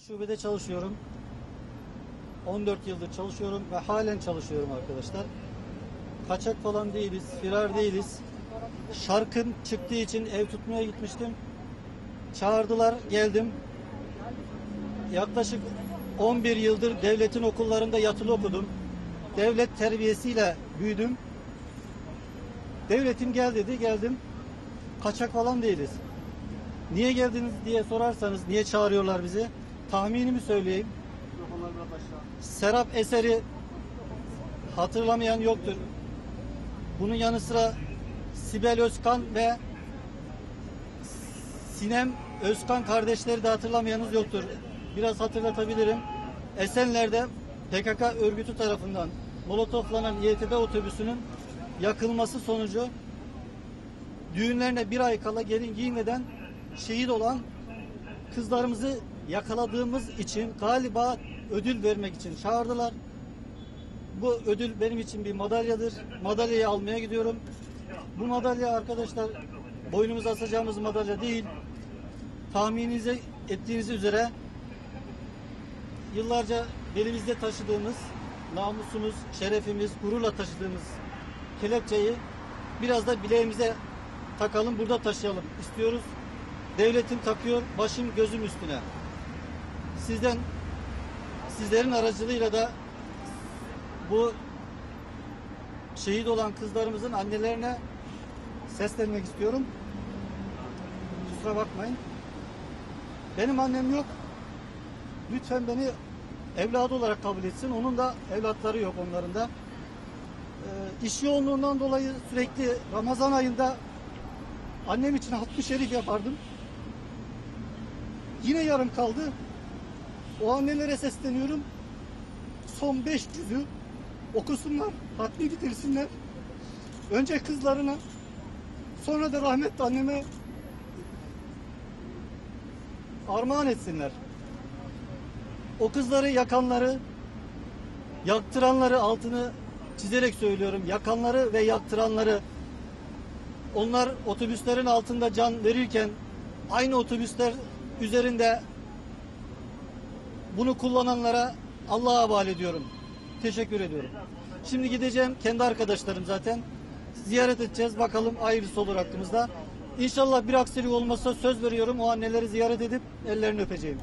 Şubede çalışıyorum. 14 yıldır çalışıyorum ve halen çalışıyorum arkadaşlar. Kaçak falan değiliz, firar değiliz. Şarkım çıktığı için ev tutmaya gitmiştim. Çağırdılar, geldim. Yaklaşık 11 yıldır devletin okullarında yatılı okudum. Devlet terbiyesiyle büyüdüm. Devletim gel dedi, geldim. Kaçak falan değiliz. Niye geldiniz diye sorarsanız, niye çağırıyorlar bizi? Tahminimi söyleyeyim. Serap eseri hatırlamayan yoktur. Bunun yanı sıra Sibel Özkan ve Sinem Özkan kardeşleri de hatırlamayanız yoktur. Biraz hatırlatabilirim. Esenler'de PKK örgütü tarafından molotoflanan İETT otobüsünün yakılması sonucu düğünlerine bir ay kala gelin giymeden şehit olan kızlarımızı yakaladığımız için galiba ödül vermek için çağırdılar. Bu ödül benim için bir madalyadır. Madalyayı almaya gidiyorum. Bu madalya arkadaşlar boynumuza asacağımız madalya değil. Tahmininize ettiğiniz üzere yıllarca belimizde taşıdığımız namusumuz, şerefimiz, gururla taşıdığımız kelepçeyi biraz da bileğimize takalım, burada taşıyalım istiyoruz. Devletim takıyor, başım gözüm üstüne. Sizden, sizlerin aracılığıyla da bu şehit olan kızlarımızın annelerine seslenmek istiyorum. Kusura bakmayın. Benim annem yok. Lütfen beni evladı olarak kabul etsin. Onun da evlatları yok onların da. Ee, iş yoğunluğundan dolayı sürekli Ramazan ayında annem için hatmi şerif yapardım. Yine yarım kaldı. O annelere sesleniyorum. Son beş cüzü okusunlar, hatmi bitirsinler. Önce kızlarına, sonra da rahmetli anneme armağan etsinler. O kızları yakanları, yaktıranları altını çizerek söylüyorum. Yakanları ve yaktıranları onlar otobüslerin altında can verirken aynı otobüsler üzerinde bunu kullananlara Allah'a havale ediyorum. Teşekkür ediyorum. Şimdi gideceğim kendi arkadaşlarım zaten. Ziyaret edeceğiz. Bakalım hayırlısı olur hakkımızda. İnşallah bir aksilik olmazsa söz veriyorum o anneleri ziyaret edip ellerini öpeceğim.